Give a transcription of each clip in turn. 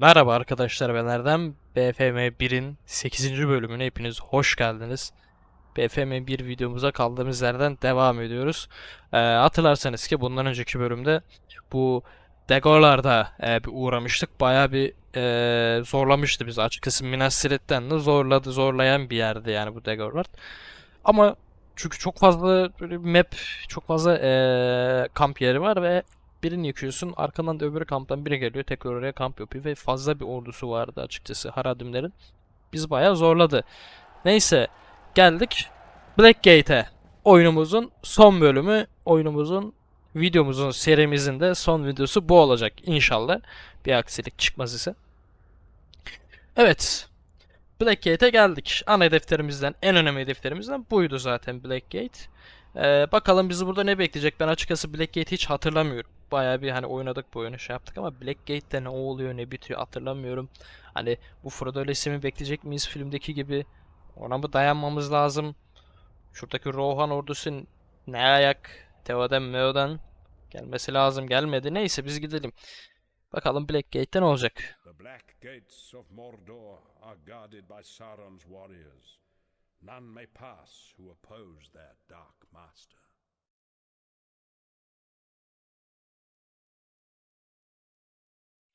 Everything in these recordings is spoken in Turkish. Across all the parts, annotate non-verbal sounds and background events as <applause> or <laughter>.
Merhaba arkadaşlar ben Erdem. BFM 1'in 8. bölümüne hepiniz hoş geldiniz. BFM 1 videomuza kaldığımız yerden devam ediyoruz. Ee, hatırlarsanız ki bundan önceki bölümde bu Dagor'larda e, bir uğramıştık. Baya bir e, zorlamıştı bizi. Açıkçası Minas de zorladı, zorlayan bir yerdi yani bu Dagor'lar. Ama çünkü çok fazla böyle map, çok fazla e, kamp yeri var ve birini yıkıyorsun. Arkandan da öbürü kamptan biri geliyor. Tekrar oraya kamp yapıyor ve fazla bir ordusu vardı açıkçası Haradimlerin. Biz bayağı zorladı. Neyse geldik Blackgate'e. Oyunumuzun son bölümü, oyunumuzun videomuzun serimizin de son videosu bu olacak inşallah. Bir aksilik çıkmaz ise. Evet. Blackgate'e geldik. Ana hedeflerimizden, en önemli hedeflerimizden buydu zaten Blackgate. Ee, bakalım bizi burada ne bekleyecek? Ben açıkçası Blackgate'i hiç hatırlamıyorum. Bayağı bir hani oynadık bu oyunu şey yaptık ama Blackgate'de ne oluyor ne bitiyor hatırlamıyorum. Hani bu Frodo ile bekleyecek miyiz filmdeki gibi? Ona mı dayanmamız lazım? Şuradaki Rohan ordusu ne ayak? Theoden Meoden gelmesi lazım gelmedi. Neyse biz gidelim. Bakalım Blackgate'de ne olacak? The black gates of Mordor are guarded by Sauron's warriors. None may pass who oppose their dark master.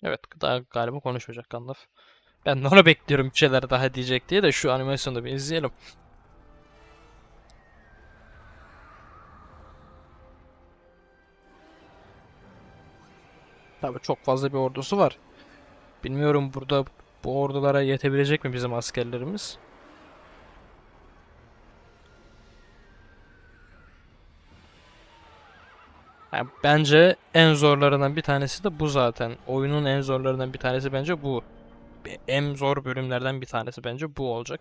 Evet daha galiba konuşmayacak Gandalf. Ben de onu <laughs> bekliyorum bir şeyler daha diyecek diye de şu animasyonu da bir izleyelim. Tabii çok fazla bir ordusu var. Bilmiyorum burada bu ordulara yetebilecek mi bizim askerlerimiz? Yani bence en zorlarından bir tanesi de bu zaten. Oyunun en zorlarından bir tanesi bence bu. En zor bölümlerden bir tanesi bence bu olacak.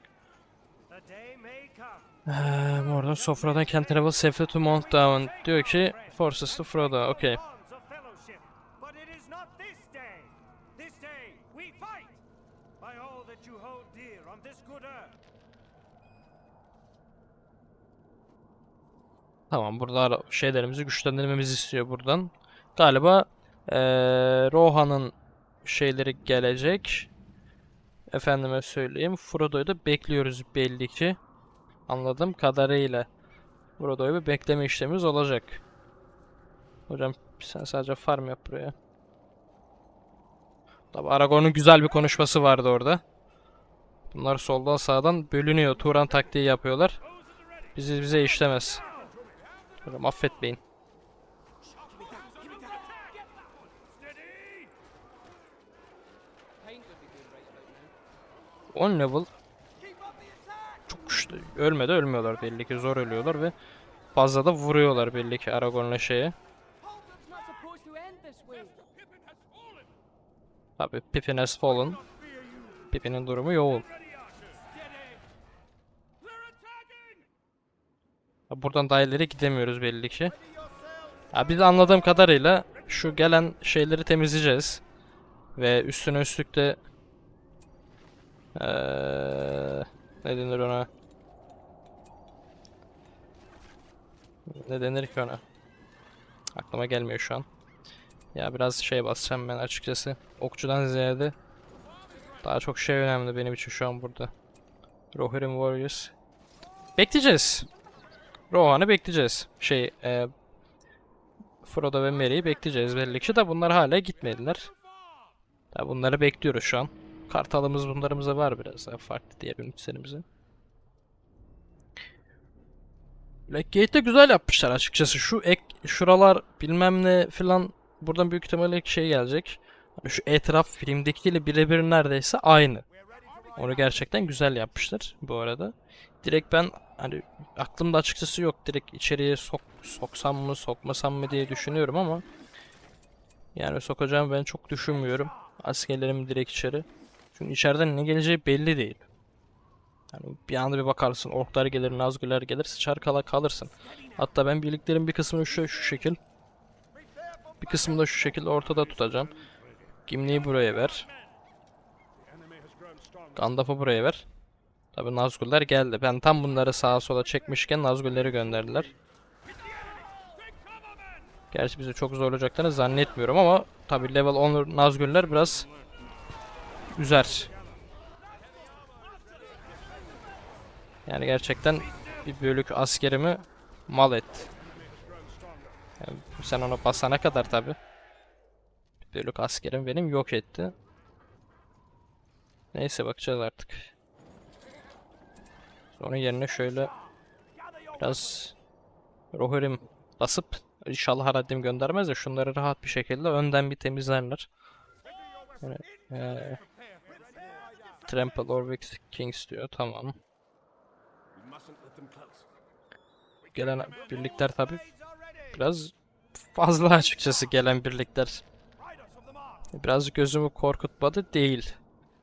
Ee, arada sofradan can travel safely to Mount Down. Diyor ki Forces to Frodo. Okey. Tamam burada şeylerimizi güçlendirmemizi istiyor buradan. Galiba eee Rohan'ın şeyleri gelecek. Efendime söyleyeyim. Frodo'yu da bekliyoruz belli ki. Anladığım kadarıyla. Frodo'yu bir bekleme işlemimiz olacak. Hocam sen sadece farm yap buraya. Tabi Aragorn'un güzel bir konuşması vardı orada. Bunlar soldan sağdan bölünüyor. Turan taktiği yapıyorlar. Bizi bize işlemez. Hocam affetmeyin. 10 level çok güçlü. Ölmedi ölmüyorlar belli ki zor ölüyorlar ve fazla da vuruyorlar belli ki Aragorn'la şeye. Abi Pippin has fallen. Pippin'in durumu yoğun. Ha, Buradan daha ileri gidemiyoruz belli ki. Ya biz anladığım kadarıyla şu gelen şeyleri temizleyeceğiz. Ve üstüne üstlük de eee, ne denir ona? Ne denir ki ona? Aklıma gelmiyor şu an. Ya biraz şey basacağım ben açıkçası. Okçudan ziyade daha çok şey önemli benim için şu an burada. Rohirrim Warriors. Bekleyeceğiz. Rohan'ı bekleyeceğiz. Şey, e, Frodo ve Merry'i bekleyeceğiz belli ki de bunlar hala gitmediler. Ya bunları bekliyoruz şu an. Kartalımız bunlarımıza var biraz daha farklı diğer ünitlerimizin. Blackgate'de güzel yapmışlar açıkçası. Şu ek, şuralar bilmem ne filan buradan büyük ihtimalle şey gelecek. Hani Şu etraf filmdekiyle birebir neredeyse aynı. Onu gerçekten güzel yapmışlar bu arada. Direkt ben hani aklımda açıkçası yok. Direkt içeriye sok soksam mı sokmasam mı diye düşünüyorum ama yani sokacağımı ben çok düşünmüyorum. Askerlerimi direkt içeri. Çünkü içeriden ne geleceği belli değil. Yani bir anda bir bakarsın orklar gelir, nazgüler gelir, sıçar kala kalırsın. Hatta ben birliklerin bir kısmını şu, şu şekil bir kısmını da şu şekilde ortada tutacağım. Gimli'yi buraya ver. Gandalf'ı buraya ver. Tabi Nazgûl'ler geldi. Ben tam bunları sağa sola çekmişken Nazgûl'leri gönderdiler. Gerçi bizi çok zorlayacaklarını zannetmiyorum ama tabi level 10 Nazgûl'ler biraz üzer. Yani gerçekten bir bölük askerimi mal et. Yani sen ona basana kadar tabi. Bölük askerim benim yok etti. Neyse bakacağız artık. Sonra yerine şöyle biraz Rohirrim basıp inşallah Haraddim göndermez de şunları rahat bir şekilde önden bir temizlerler. Yani, eee, Trample Orvix Kings diyor tamam. Gelen birlikler tabi biraz fazla açıkçası gelen birlikler. Biraz gözümü korkutmadı değil.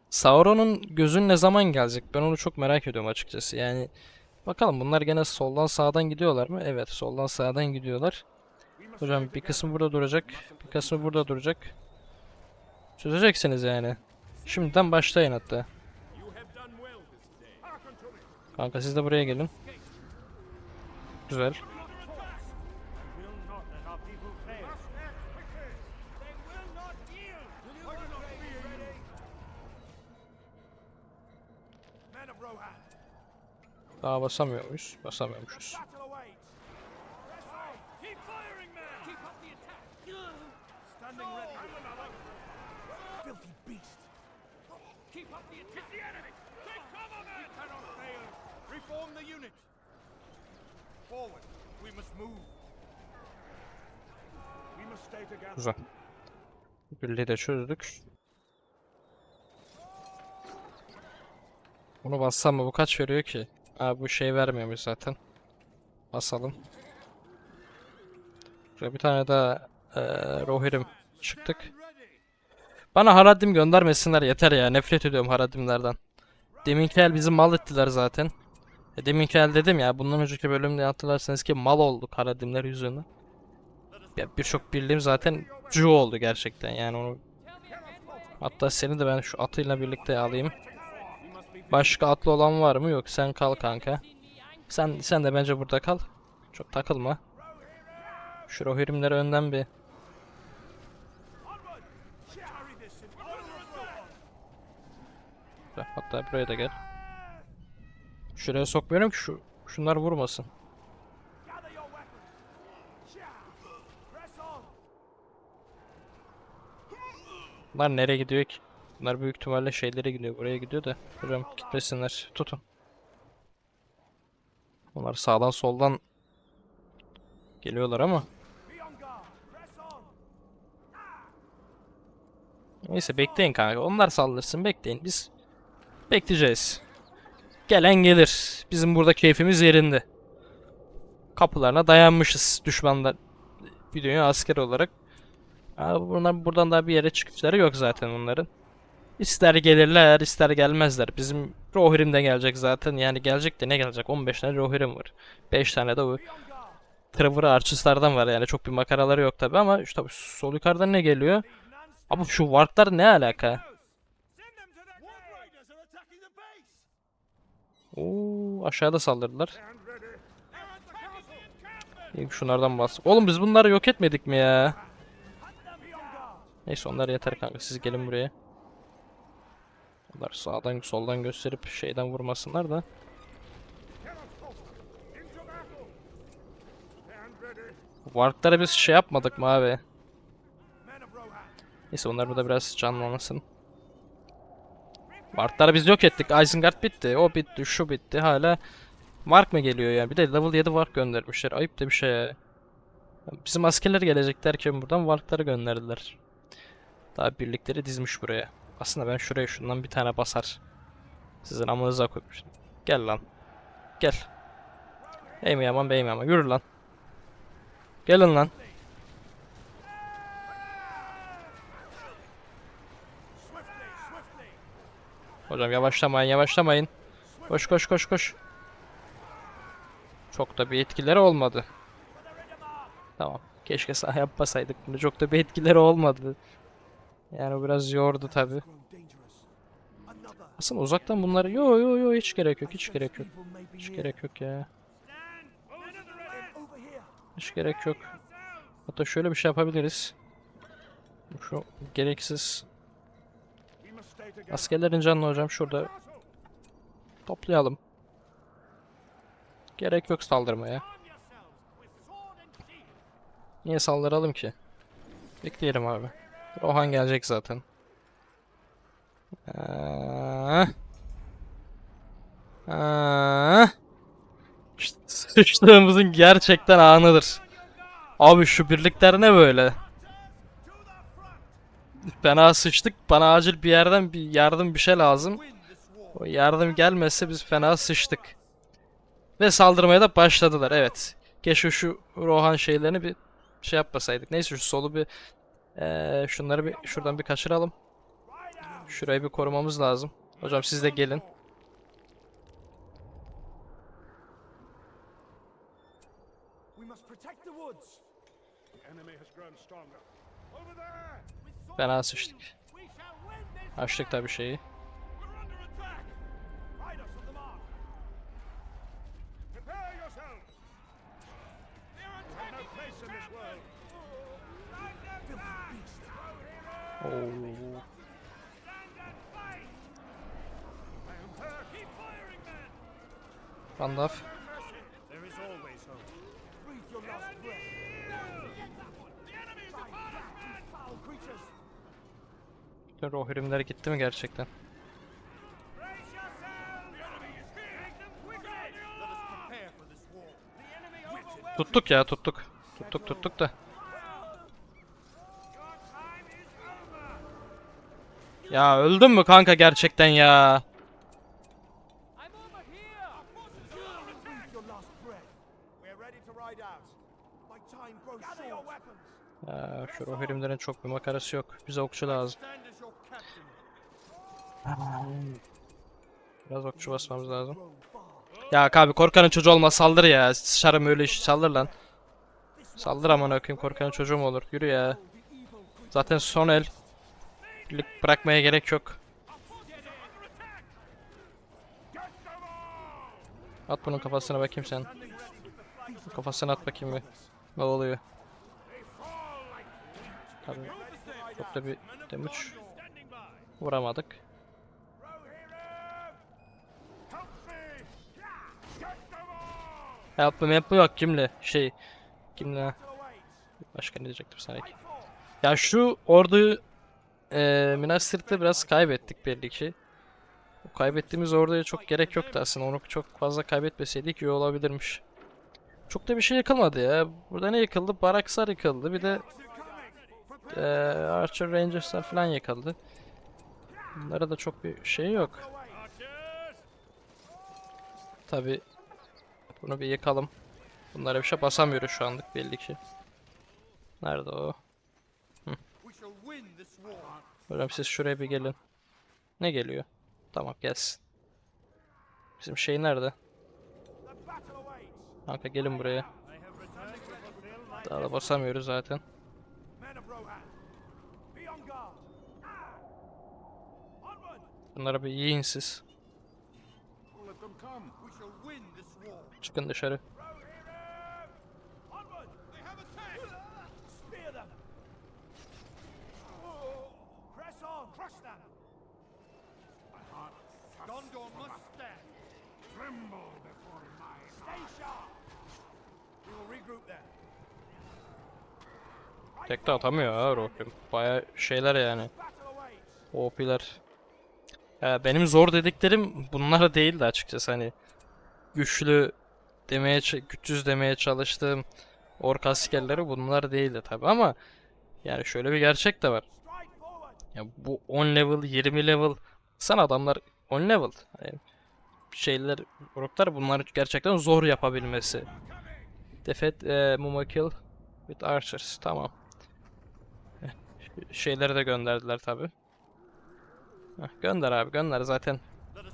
Sauron'un gözün ne zaman gelecek? Ben onu çok merak ediyorum açıkçası. Yani bakalım bunlar gene soldan sağdan gidiyorlar mı? Evet, soldan sağdan gidiyorlar. Hocam bir kısmı burada duracak, bir kısmı burada duracak. Çözeceksiniz yani. Şimdiden başlayın hatta. Kanka siz de buraya gelin. Güzel. We must stay together. Güzel. Birliği de çözdük. Bunu bassam mı? Bu kaç veriyor ki? Aa bu şey vermiyormuş zaten. Basalım. Şöyle bir tane daha eee Rohirrim çıktık. Bana Haradim göndermesinler yeter ya. Nefret ediyorum Haradimlerden. Deminki el bizi mal ettiler zaten. E, deminki el dedim ya. Bundan önceki bölümde hatırlarsanız ki mal olduk Haradimler yüzünden. Ya birçok birliğim zaten cu oldu gerçekten yani onu. Hatta seni de ben şu atıyla birlikte alayım. Başka atlı olan var mı? Yok sen kal kanka. Sen sen de bence burada kal. Çok takılma. Şu rohirimleri önden bir. Hatta buraya da gel. Şuraya sokmuyorum ki şu şunlar vurmasın. Bunlar nereye gidiyor ki? Bunlar büyük ihtimalle şeylere gidiyor. Buraya gidiyor da. Hocam gitmesinler. Tutun. Onlar sağdan soldan geliyorlar ama. Neyse bekleyin kanka. Onlar saldırsın bekleyin. Biz bekleyeceğiz. Gelen gelir. Bizim burada keyfimiz yerinde. Kapılarına dayanmışız düşmanlar. Bir dünya asker olarak. Abi bunlar buradan daha bir yere çıkışları yok zaten onların. İster gelirler ister gelmezler. Bizim Rohirrim de gelecek zaten. Yani gelecek de ne gelecek? 15 tane Rohirrim var. 5 tane de bu. Trevor Archers'lardan var yani çok bir makaraları yok tabi ama işte tabii sol yukarıdan ne geliyor? Abi şu warplar ne alaka? Oo aşağıda saldırdılar. İlk şunlardan bas. Oğlum biz bunları yok etmedik mi ya? Neyse onlar yeter kanka. Siz gelin buraya. Onlar sağdan soldan gösterip şeyden vurmasınlar da. Warp'lara biz şey yapmadık mı abi? Neyse onlar burada biraz canlansın. Warp'ları biz yok ettik. Isengard bitti. O bitti. Şu bitti. Hala Mark mı geliyor ya? Bir de level 7 Warp göndermişler. Ayıp da bir şey. Bizim askerler gelecek derken buradan Warp'ları gönderdiler. Daha birlikleri dizmiş buraya. Aslında ben şuraya şundan bir tane basar. Sizin amınıza koymuşum. Gel lan. Gel. Ey mi yaman bey mi yaman. Yürü lan. Gelin lan. Hocam yavaşlamayın yavaşlamayın. Koş koş koş koş. Çok da bir etkileri olmadı. Tamam. Keşke sağ yapmasaydık bunu. Çok da bir etkileri olmadı. Yani o biraz yordu tabi. Aslında uzaktan bunları yo yo yo hiç gerek yok hiç gerek yok. Hiç gerek yok ya. Hiç gerek yok. Hatta şöyle bir şey yapabiliriz. Şu gereksiz. Askerlerin canını hocam şurada toplayalım. Gerek yok saldırmaya. Niye saldıralım ki? Bekleyelim abi. Rohan gelecek zaten. Aa. İşte Sıçtığımızın gerçekten anıdır. Abi şu birlikler ne böyle? Fena sıçtık. Bana acil bir yerden bir yardım bir şey lazım. O yardım gelmezse biz fena sıçtık. Ve saldırmaya da başladılar. Evet. Keşke şu Rohan şeylerini bir şey yapmasaydık. Neyse şu solu bir eee, şunları bir şuradan bir kaçıralım. Şurayı bir korumamız lazım. Hocam siz de gelin. There! Fena sıçtık. Açtık tabii şeyi. Prepare yourselves! They're You have no place in this world. Men! Gandalf. Bütün Rohirrimler gitti mi gerçekten? Tuttuk ya tuttuk. Tuttuk tuttuk da. Ya öldün mü kanka gerçekten ya? Ya şu Rohirrimlerin çok bir makarası yok. Bize okçu lazım. Biraz okçu basmamız lazım. Ya abi korkanın çocuğu olma saldır ya. Sıçarım öyle iş saldır lan. Saldır aman öküm korkanın çocuğu mu olur? Yürü ya. Zaten son el. Birlik bırakmaya gerek yok. At bunun kafasına bakayım sen. Kafasına at bakayım bir. Ne oluyor? Tabii. Çok da bir damage vuramadık. Help me! Help me yok kimle? Şey. Kimle? Başka ne diyecektim sanki. Ya şu orduyu eee Minas biraz kaybettik belli ki. O kaybettiğimiz orduya çok gerek yoktu aslında. Onu çok fazla kaybetmeseydik iyi olabilirmiş. Çok da bir şey yıkılmadı ya. Burada ne yıkıldı? Baraksar yıkıldı. Bir de eee Archer Rangers'lar falan yıkıldı. Bunlara da çok bir şey yok. Tabi bunu bir yıkalım. Bunlara bir şey basamıyoruz şu anlık belli ki. Nerede o? We shall win this war. Hocam siz şuraya bir gelin. Ne geliyor? Tamam gelsin. Bizim şey nerede? Kanka gelin buraya. Daha da basamıyoruz zaten. Bunlara bir yiyin siz. Let them come. We shall win this war. Çıkın dışarı. Onward. They have attacked. Spear them. Press on. Crush them. My heart Gondor must stand. tremble before my Stay sharp. We will regroup there. Tek de atamıyor ha Rohirrim. Baya şeyler yani. OP'ler. Ya benim zor dediklerim bunlar değildi açıkçası hani. Güçlü demeye, güçsüz demeye çalıştığım ork askerleri bunlar değildi tabi ama yani şöyle bir gerçek de var. Ya bu 10 level, 20 level sen adamlar 10 level. Hani şeyler, orklar bunları gerçekten zor yapabilmesi. Defet e, Muma kill with archers. Tamam. Şeyleri de gönderdiler tabi. Gönder abi gönder zaten.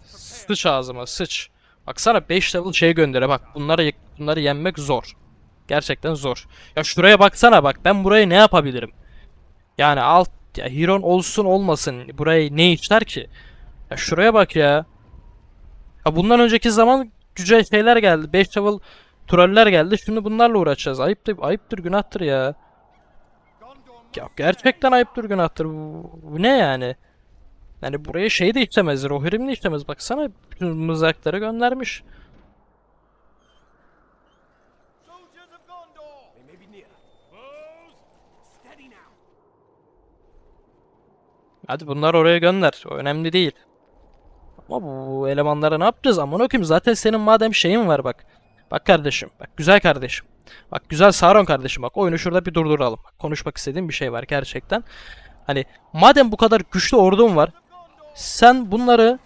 Sıç ağzıma sıç. Baksana 5 level şey göndere bak bunları bunları yenmek zor. Gerçekten zor. Ya şuraya baksana bak ben burayı ne yapabilirim? Yani alt ya Hiron olsun olmasın burayı ne işler ki? Ya şuraya bak ya. Ya bundan önceki zaman güzel şeyler geldi. 5 level troller geldi. Şimdi bunlarla uğraşacağız. Ayıptır, ayıptır günahtır ya. Ya gerçekten ayıptır günahtır. Bu, bu ne yani? Yani buraya şey de işlemez, Rohirrim de işlemez. Baksana bütün mızrakları göndermiş. Hadi bunlar oraya gönder. O önemli değil. Ama bu elemanlara ne yapacağız? Aman okuyayım zaten senin madem şeyin var bak. Bak kardeşim. Bak güzel kardeşim. Bak güzel Sauron kardeşim bak. Oyunu şurada bir durduralım. Konuşmak istediğim bir şey var gerçekten. Hani madem bu kadar güçlü ordun var. Sen bunları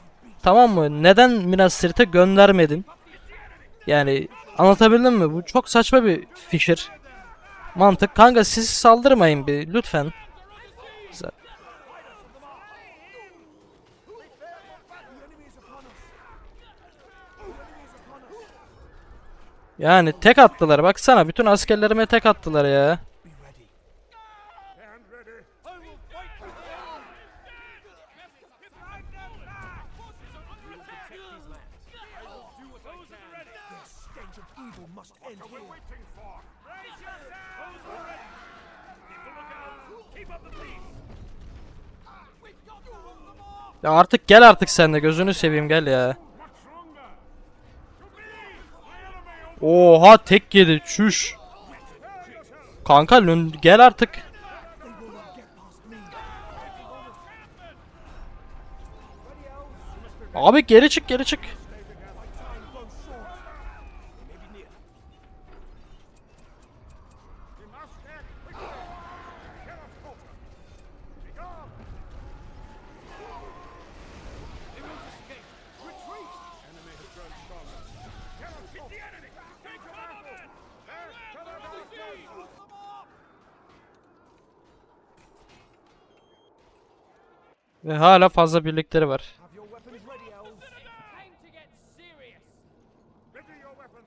tamam mı? Neden Minas Tirith'e göndermedin? Yani anlatabildim mi? Bu çok saçma bir fikir. Mantık. Kanka siz saldırmayın bir lütfen. Zaten up the peace. We've got to hold them off! Ya artık gel artık sen de gözünü seveyim gel ya. Much longer. To me! My enemy Oha tek yedi çüş. Kanka gel artık. Abi geri çık geri çık. Ve hala fazla birlikleri var.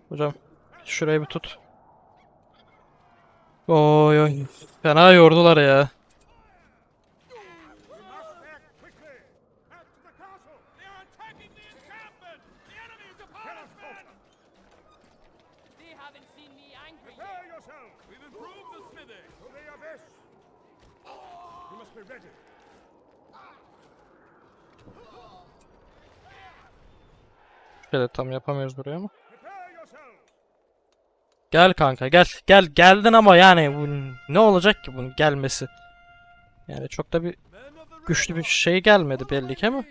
Hocam şurayı bir tut. Oy oy. Fena yordular ya. We must act quickly. Back to the castle. They are attacking the encampment. The enemy is upon us, men. They haven't seen me angry yet. Prepare yourself. We've improved the smithing. To the abyss. You must be ready. Şöyle tam yapamıyoruz buraya ama. Gel kanka gel. Gel geldin ama yani bu ne olacak ki bunun gelmesi? Yani çok da bir güçlü bir şey gelmedi belli ki ama.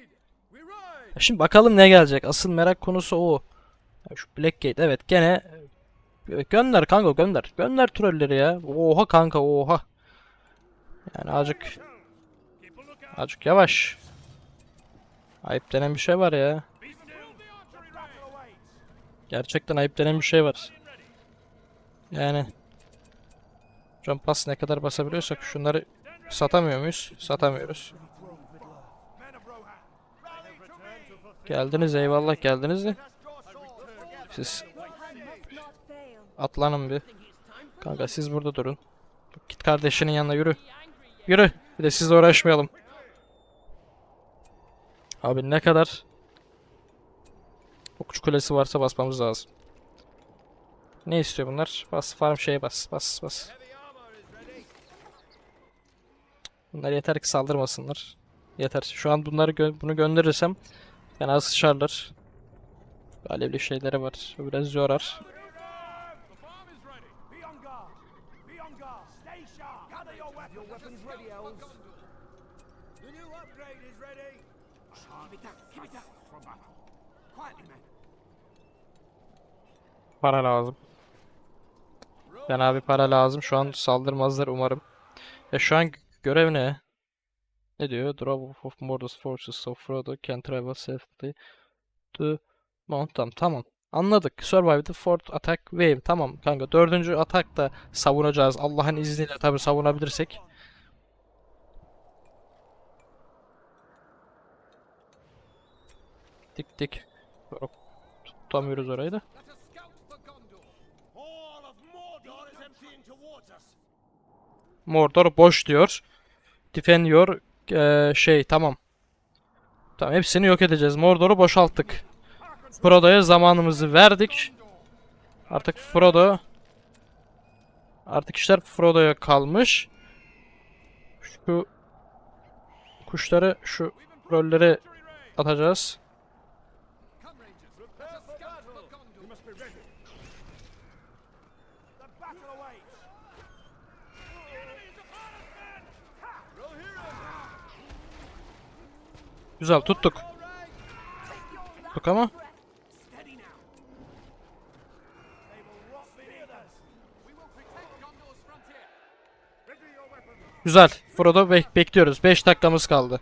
Ya Şimdi bakalım ne gelecek. Asıl merak konusu o. Ya şu Blackgate evet gene Evet, gönder kanka gönder. Gönder trolleri ya. Oha kanka oha. Yani azıcık azıcık yavaş. Ayıp denen bir şey var ya. Be still. The archery range. Gerçekten ayıp denen bir şey var. Yani Jump pass ne kadar basabiliyorsak şunları satamıyor muyuz? Satamıyoruz. Geldiniz eyvallah geldiniz de. Siz atlanın bir. Kanka siz burada durun. Git kardeşinin yanına yürü. Yürü. Bir de sizle uğraşmayalım. Abi ne kadar okçu kulesi varsa basmamız lazım. Ne istiyor bunlar? Bas farm şeye bas. Bas bas. Bunlar yeter ki saldırmasınlar. Yeter. Şu an bunları gö- bunu gönderirsem fena sıçarlar. Alevli şeyleri var. Biraz yorar. The farm is ready. Be on guard. Be on guard. Stay sharp. Gather your weapons. Your weapons ready, elves. The new upgrade is ready. Give it up. Give it up. For battle. Quietly, men. Para lazım. Fena bir para lazım. Şu an saldırmazlar umarım. Ya şu an görev ne? Ne diyor? Drop of Mordor's forces so Frodo can travel safely to Mount. Tamam. Anladık. Survive the fourth attack wave. Tamam kanka. Dördüncü atak da savunacağız. Allah'ın izniyle tabi savunabilirsek. Dik dik. Tutamıyoruz orayı da. Mordor boş diyor. Defend your eee, şey tamam. Tamam hepsini yok edeceğiz. Mordor'u boşalttık. Frodo'ya zamanımızı verdik. Artık Frodo Artık işler Frodo'ya kalmış. Şu kuşları şu rolleri atacağız. Frontier. Ready your weapons. Güzel. Frodo bek- bekliyoruz. 5 dakikamız kaldı.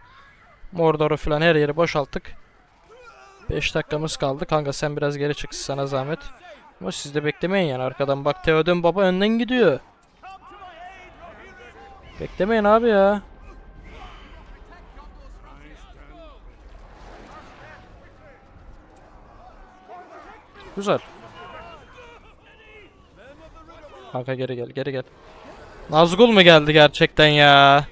Mordor'u falan her yeri boşalttık. 5 dakikamız kaldı. Kanka sen biraz geri çık sana zahmet. Ama siz de beklemeyin yani arkadan. Bak Theoden baba önden gidiyor. Beklemeyin abi ya. Güzel. Kanka geri gel, geri gel. Nazgul mu geldi gerçekten ya?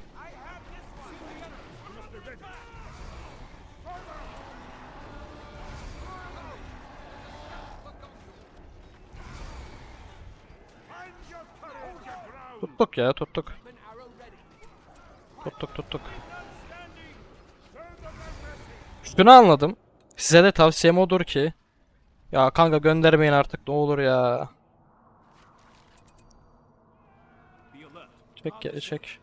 Tuttuk ya, tuttuk. Tuttuk, tuttuk. Şunu anladım. Size de tavsiyem odur ki. Ya kanka göndermeyin artık ne olur ya. Çek geri çek.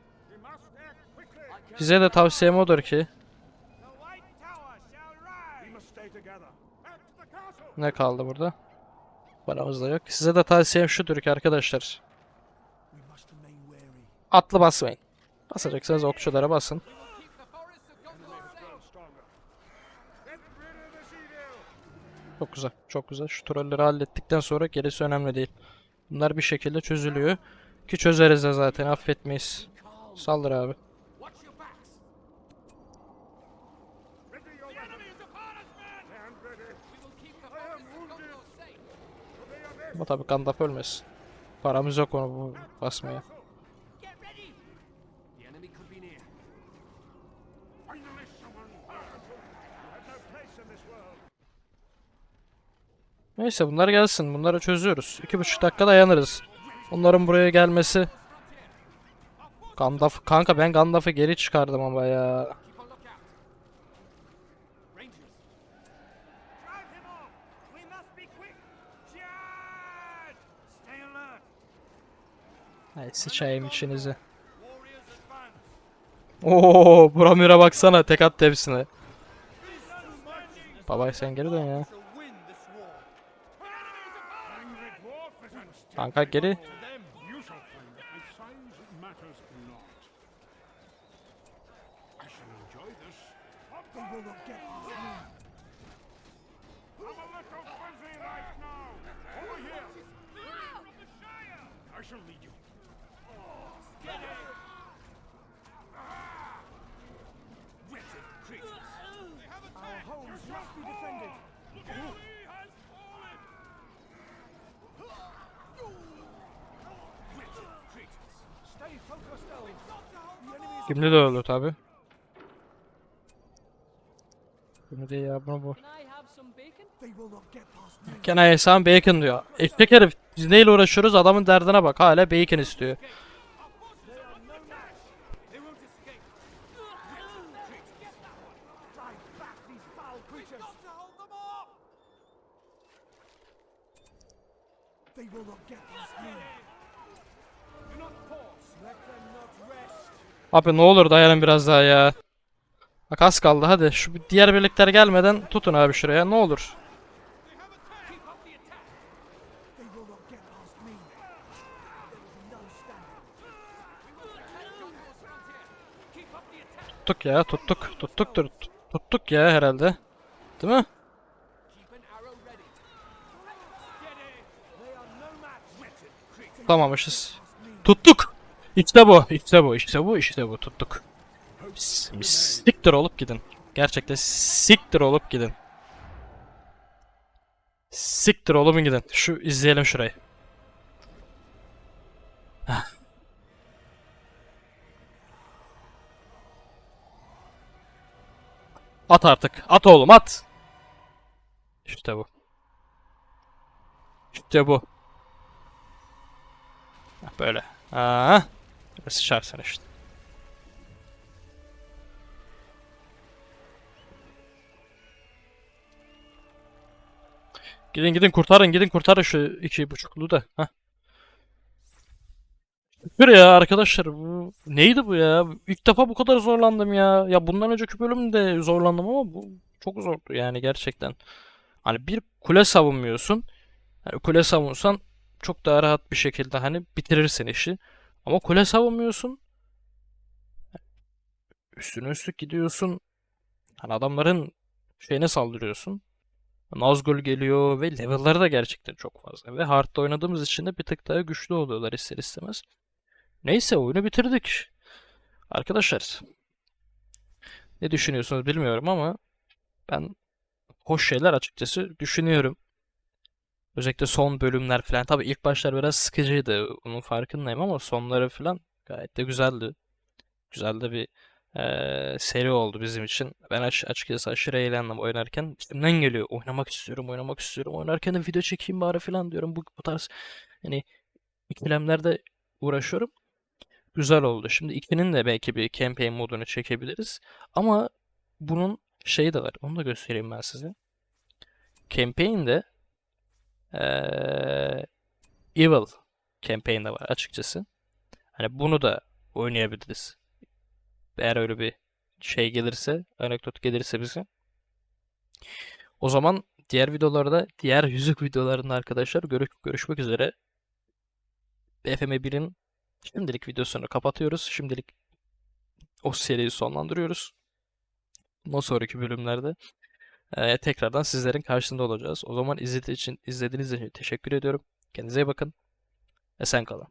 Size de tavsiyem odur ki. Ne kaldı burada? Paramız da yok. Size de tavsiyem şudur ki arkadaşlar. Atlı basmayın. Basacaksanız okçulara basın. Keep the forests of Gondor safe. Stronger. Get rid of this evil. Çok güzel. Çok güzel. Şu trolleri hallettikten sonra gerisi önemli değil. Bunlar bir şekilde çözülüyor. Ki çözeriz de zaten affetmeyiz. Saldır abi. Ama tabii Gandalf ölmesin. Paramız yok onu basmaya. Get ready! The enemy could be near. Finally someone heard. You have no place in this world. Neyse bunlar gelsin. Bunları çözüyoruz. İki buçuk dakika dayanırız. Onların buraya gelmesi... Gandalf... Kanka ben Gandalf'ı geri çıkardım ama ya. Hay sıçayım advance! Oo, Bramir'e baksana tek attı hepsine. Baba sen geri dön ya. Kanka geri. Şimdi de öldü tabi. Şimdi de ya bunu bu. Can I have some bacon? Diyor. Eşek herif. Biz neyle uğraşıyoruz adamın derdine bak. Hala bacon istiyor. Abi ne olur dayanın biraz daha ya. Bak az kaldı hadi. Şu diğer birlikler gelmeden tutun abi şuraya ne olur. Tuttuk ya tuttuk. Tuttuk dur. Tuttuk ya herhalde. Değil mi? Tutamamışız. Tuttuk. İşte bu. İşte bu. İşte bu. İşte bu. Tuttuk. Siktir olup gidin. Gerçekten siktir olup gidin. Siktir olup gidin. Şu izleyelim şurayı. At artık. At oğlum at. İşte bu. İşte bu. Böyle. Aa, ve sıçarsın işte. Gidin gidin kurtarın gidin kurtarın şu iki buçuklu da. Heh. Küfür ya arkadaşlar bu neydi bu ya? İlk defa bu kadar zorlandım ya. Ya bundan önceki bölümde zorlandım ama bu çok zordu yani gerçekten. Hani bir kule savunmuyorsun. Hani kule savunsan çok daha rahat bir şekilde hani bitirirsin işi. Ama kule savunmuyorsun. Üstüne üstlük gidiyorsun. Hani adamların şeyine saldırıyorsun. Nazgul geliyor ve level'ları da gerçekten çok fazla. Ve hard'da oynadığımız için de bir tık daha güçlü oluyorlar ister istemez. Neyse oyunu bitirdik. Arkadaşlar ne düşünüyorsunuz bilmiyorum ama ben hoş şeyler açıkçası düşünüyorum. Özellikle son bölümler falan. Tabii ilk başlar biraz sıkıcıydı. Onun farkındayım ama sonları falan gayet de güzeldi. Güzel de bir eee, seri oldu bizim için. Ben aç, açıkçası aşırı eğlendim oynarken. İçimden geliyor. Oynamak istiyorum, oynamak istiyorum. Oynarken de video çekeyim bari falan diyorum. Bu, bu tarz hani ikilemlerde uğraşıyorum. Güzel oldu. Şimdi 2'nin de belki bir campaign modunu çekebiliriz. Ama bunun şeyi de var. Onu da göstereyim ben size. Campaign'de eee Evil campaign'de var açıkçası. Hani bunu da oynayabiliriz. Eğer öyle bir şey gelirse, anekdot gelirse bize. O zaman diğer videolarda, diğer yüzük videolarında arkadaşlar görüş görüşmek üzere. BFM 1'in şimdilik videosunu kapatıyoruz. Şimdilik o seriyi sonlandırıyoruz. Bundan sonraki bölümlerde eee, tekrardan sizlerin karşısında olacağız. O zaman izlediğiniz için, izlediğiniz için teşekkür ediyorum. Kendinize iyi bakın. Esen kalın.